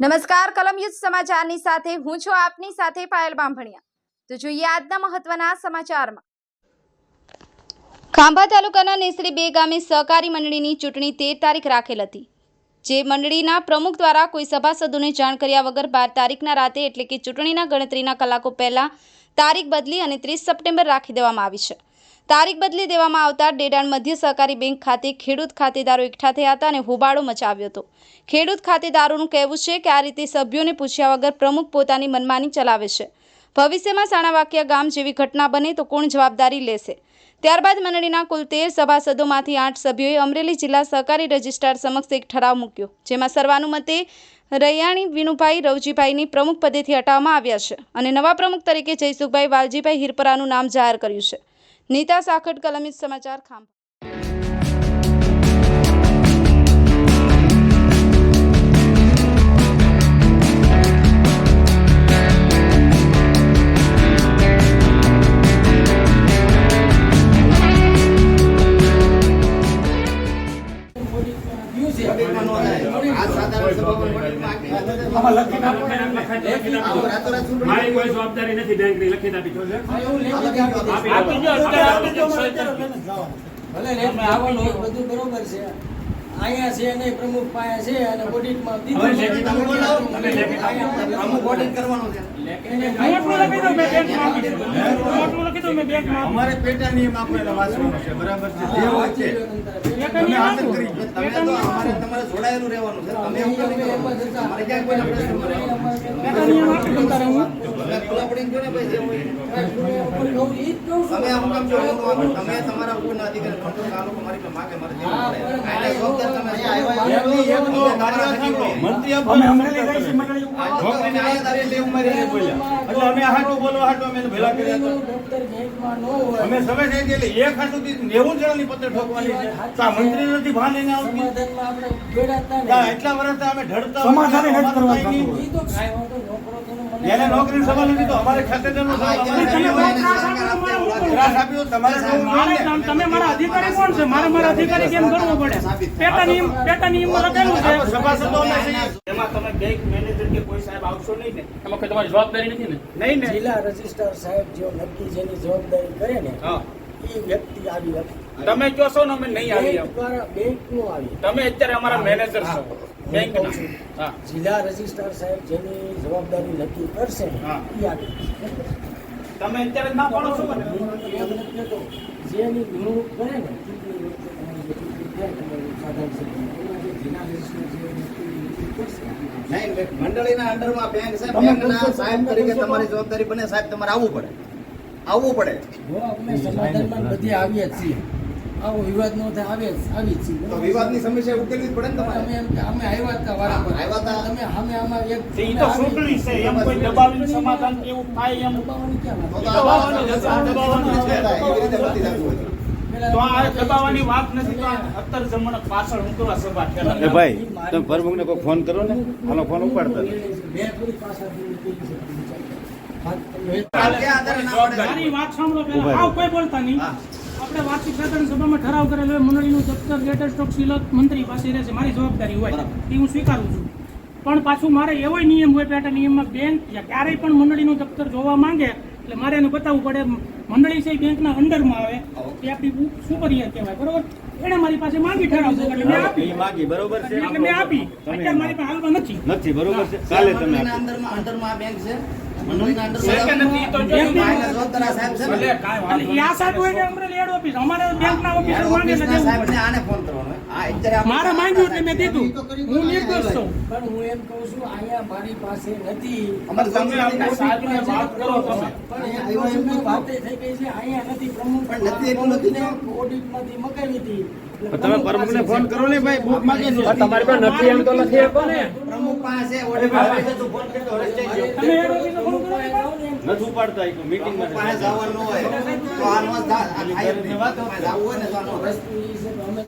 નમસ્કાર કલમયુદ્ધ સમાચારની સાથે હું છું આપની સાથે પાયલ બાંભણિયા. તો જોઈએ આજના મહત્વના સમાચારમાં. ખાંભા તાલુકાના નેસરી બે ગામે સહકારી મંડળીની ચૂંટણી તેર તારીખ રાખેલ હતી, જે મંડળીના પ્રમુખ દ્વારા કોઈ સભાસદોને જાણ કર્યા વગર બાર તારીખના રાતે એટલે કે ચૂંટણીના ગણતરીના કલાકો પહેલા તારીખ બદલી અને ત્રીસ સપ્ટેમ્બર રાખી દેવામાં આવી છે. તારીખ બદલી દેવામાં આવતા ડેડાણ મધ્ય સહકારી બેંક ખાતે ખેડૂત ખાતેદારો એકઠા થયા હતા અને હોબાળો મચાવ્યો હતો. ખેડૂત ખાતેદારોનું કહેવું છે કે આ રીતે સભ્યોને પૂછ્યા વગર પ્રમુખ પોતાની મનમાની ચલાવે છે. ભવિષ્યમાં સાણાવાકિયા ગામ જેવી ઘટના બને તો કોણ જવાબદારી લેશે? ત્યારબાદ મંડળીના કુલ તેર સભાસદોમાંથી આઠ સભ્યોએ અમરેલી જિલ્લા સહકારી રજિસ્ટ્રાર સમક્ષ એક ઠરાવ મૂક્યો, જેમાં સર્વાનુમતે રૈયાણી વિનુભાઈ રવજીભાઈની પ્રમુખ પદેથી હટાવવામાં આવ્યા છે અને નવા પ્રમુખ તરીકે જયસુખભાઈ વાલજીભાઈ હિરપરાનું નામ જાહેર કર્યું છે. નીતા સાખટ કલમિત સમાચાર ખાંભા. ને એમ લખાઈ મારી કોઈ જવાબદારી નથી બેંકની લખી આપી છો. આપી દો, આપી દો. ભલે આવવાનું બધું બરોબર છે. અહીંયા છે નહીં પ્રમુખ પાસે છે અને ઓડિટમાં અમુક ઓડિટ કરવાનું છે. અમારે પેટા નિયમ આપણે એને વાંચવાનો છે. બરાબર છે? જે હોય છે તમે કરી. તમે તો અમારે તમારે જોડાયેલું રહેવાનું છે. તમે કરી? કરો અમારે ક્યાં કોઈ પ્રશ્ન પેટા નિયમ આપી દઉં તારે હું. ખુલ્લા પડીને ને ભાઈ જે હોય. તમે અમુક કામ જોયું તો તમે તમારા ઉપરના અધિકાર ખોટું કે આ લોકો મારી પાસે માગે મારે આને જવાબદાર તમે તમારા મંત્રી અમે અમરેલી ગઈ છે મંડળી નોકરીને આયા તારે એટલે એવું મારી બોલ્યા. એટલે અમે હાટો બોલો હાટો અમે ભેલા કર્યા હતા. ન અમે સમય થઈ એટલે એક હાટો થી નેવું જણાની પત્ર ઠોકવાની છે. તો આ મંત્રી નથી ભાન લઈને આવતી? ને એટલા વર્ષથી અમે ઢળતા સમાધાન નથી કરવા એને નોકરી સવાલ નથી તો અમારે ખાતે સવાલ તમે. ત્રાસ મારે આપ્યો તમારે. તમે અધિકારી કોણ છે? મારે મારા અધિકારી કેમ કરવો પડે? પેટા નિયમ પેટા નિયમમાં લખેલું છે. સભાસદો એમાં તમે બેંક મેનેજર કે કોઈ સાહેબ આવશો નહીં ને એમાં કોઈ તમારી જવાબદારી નથી ને? નહીં ને. જિલ્લા રજિસ્ટ્રાર સાહેબ જો નક્કી જેની જવાબદારી કરે ને હા. એ વ્યક્તિ આવી હતી તમે કહો છો ને અમે નહીં આવી બેંકનું આવી તમે અત્યારે અમારા મેનેજર છો. બેંક હા જિલ્લા રજિસ્ટ્રાર સાહેબ જેની જવાબદારી નક્કી કરશે એ આવી તમે અત્યારે ના પાડો છો ને એમ નથી કહેતો. જેની નિમણૂક કરે ને મંડળીના અંડરમાં બેંક છે બેંકના સાહેબ તરીકે તમારી જવાબદારી બને સાહેબ તમારે આવવું પડે. આવવું પડે. બધી આવીએ છીએ. આવો વિવાદ નો થાય આવે આવી જ તો વિવાદની સમસ્યા ઉકેલવી પડે ને તમારે અમે એમ કે અમે આવ્યા હતા વારાફરતી. આવ્યા હતા. તમે અમે આમાં એક એ તો ચૂંટણી છે એમ કોઈ દબાવીને સમાધાન કે એવું થાય એમ દબાવવાની ક્યાં વાત? તો દબાવવાની જ છે, દબાવવાની છે. એવી રીતે બધી રાખવું હોય. તો આ દબાવવાની વાત નથી તો અત્તર જમણ પાછળ હું કરવા સભા એ ભાઈ તમે પ્રમુખને કોઈ ફોન કરો ને આનો ફોન ઉપાડતા. વાત સાંભળો કોઈ બોલતા નહીં. આપણે વાર્ષિક સાધારણ સભામાં ઠરાવ કરેલો હોય મંડળીનું દફતર લેટર સ્ટોક સિલક મંત્રી પાસે રહેશે મારી જવાબદારી હોય. એ હું સ્વીકારું છું. પણ પાછું મારે એવો નિયમ હોય પેટા નિયમમાં બેંક યા ક્યારેય પણ મંડળીનું દફતર જોવા માંગે એટલે મારે એને બતાવવું પડે. મંડળી છે બેંકના અંડરમાં આવે. એ આપણી સુપરિયર કહેવાય બરોબર? એને મારી પાસે માંગી ઠરાવ છે એટલે મેં આપી. માંગી બરોબર છે? એટલે મેં આપી. અત્યારે મારી પાસે હાલમાં નથી. નથી બરોબર છે? કાલે તમે. અંદરમાં અંદરમાં બેંક છે. મારે માંગ્યું એટલે મેં દીધું હું નિર્દોષ છું. પણ હું એમ કહું છું અહીંયા મારી પાસે નથી તમે પ્રમુખ ને. ફોન કરો ને ભાઈ બુક માંગી છે. તમારી પાસે નથી એમ તો નથી આપો ને. પ્રમુખ પાસે ફોન કરતો તમે નથી ઉપાડતા એ મીટિંગમાં પાસે જવાનું હોય. તો આનો જવું હોય ને તો આ